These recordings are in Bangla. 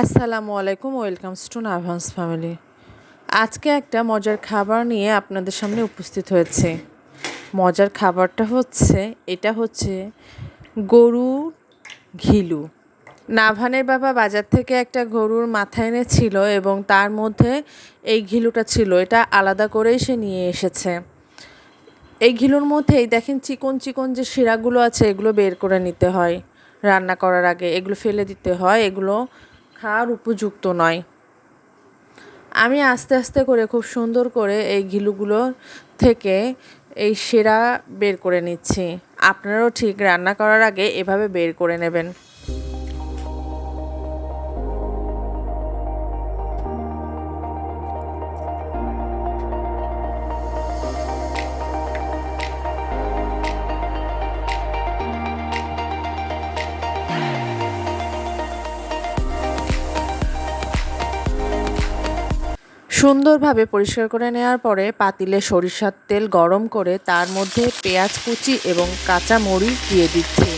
আসসালামু আলাইকুম, ওয়েলকাম টু নাভান্স ফ্যামিলি। আজকে একটা মজার খাবার নিয়ে আপনাদের সামনে উপস্থিত হয়েছে। মজার খাবারটা হচ্ছে, এটা হচ্ছে গরু ঘিলু। নাভানের বাবা বাজার থেকে একটা গরুর মাথা এনেছিল এবং তার মধ্যে এই ঘিলুটা ছিল, এটা আলাদা করেই সে নিয়ে এসেছে। এই ঘিলুর মধ্যেই দেখেন চিকন চিকন যে শিরাগুলো আছে, এগুলো বের করে নিতে হয়। রান্না করার আগে এগুলো ফেলে দিতে হয়, এগুলো খাওয়ার উপযুক্ত নয়। আমি আস্তে আস্তে করে, খুব সুন্দর করে এই ঘিলুগুলো থেকে এই সেরা বের করে নিচ্ছি। আপনারাও ঠিক রান্না করার আগে এভাবে বের করে নেবেন। সুন্দরভাবে পরিষ্কার করে নেওয়ার পরে পাতিলে সরিষার তেল গরম করে তার মধ্যে পেঁয়াজ কুচি এবং কাঁচা মরিচ দিয়ে দিচ্ছি।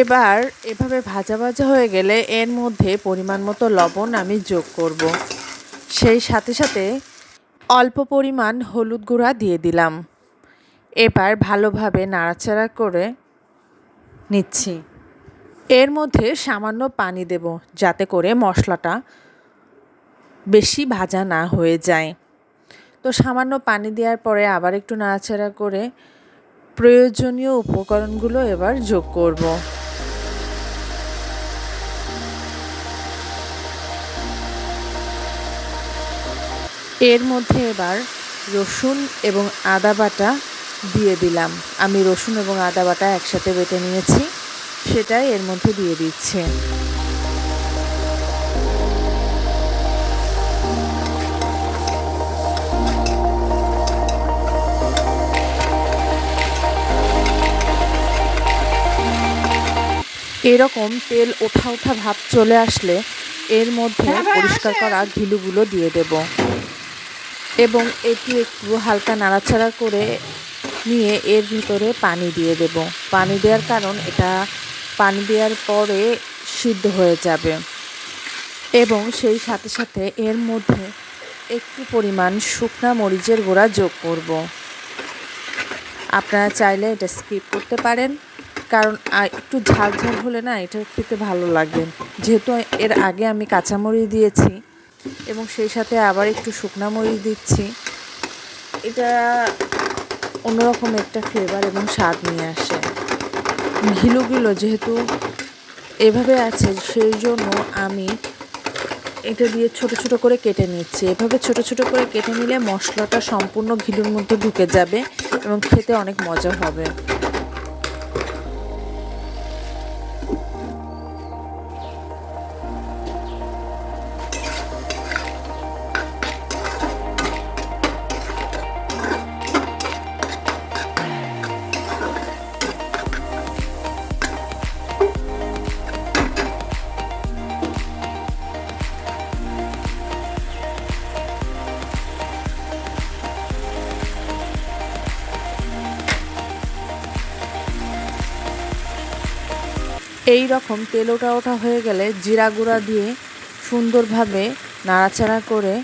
এবার এভাবে ভাজা ভাজা হয়ে গেলে এর মধ্যে পরিমাণ মতো লবণ আমি যোগ করব। সেই সাথে সাথে অল্প পরিমাণ হলুদ গুঁড়া দিয়ে দিলাম। এবার ভালোভাবে নাড়াচাড়া করে নিচ্ছি। এর মধ্যে সামান্য পানি দেব যাতে করে মশলাটা বেশি ভাজা না হয়ে যায়। তো সামান্য পানি দেওয়ার পরে আবার একটু নাড়াচাড়া করে প্রয়োজনীয় উপকরণগুলো এবার যোগ করব। এর মধ্যে এবার রসুন এবং আদা বাটা দিয়ে দিলাম। আমি রসুন এবং আদা বাটা একসাথে বেটে নিয়েছি। সেটাই এর মধ্যে দিয়ে দিচ্ছে। এরকম তেল ওঠা ওঠা ভাব চলে আসলে এর মধ্যে পরিষ্কার করা ঘিলুগুলো দিয়ে দেব। এবং এটি একটু হালকা নাড়াচাড়া করে নিয়ে এর ভিতরে পানি দিয়ে দেব। পানি দেওয়ার কারণ এটা পানি দেওয়ার পরে সিদ্ধ হয়ে যাবে। এবং সেই সাথে সাথে এর মধ্যে একটু পরিমাণ শুকনা মরিচের গুঁড়া যোগ করব। আপনারা চাইলে এটা স্কিপ করতে পারেন, কারণ একটু ঝাল ঝাল হলে না এটা খেতে ভালো লাগে। যেহেতু এর আগে আমি কাঁচামরিচ দিয়েছি এবং সেই সাথে আবার একটু শুকনা মরিচ দিচ্ছি। এটা অন্যরকম একটা ফ্লেভার এবং স্বাদ নিয়ে আসে। ঘিলুগুলো যেহেতু এভাবে আছে, সেই জন্য আমি এটা দিয়ে ছোট ছোট করে কেটে নিচ্ছি। এভাবে ছোট ছোট করে কেটে নিলে মশলাটা সম্পূর্ণ ঘিলুর মধ্যে ঢুকে যাবে এবং খেতে অনেক মজা হবে। এই রকম তেল ওটা ওঠা হয়ে গেলে জিরা গুঁড়া দিয়ে সুন্দরভাবে নাড়াচাড়া করে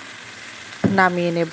নামিয়ে নেব।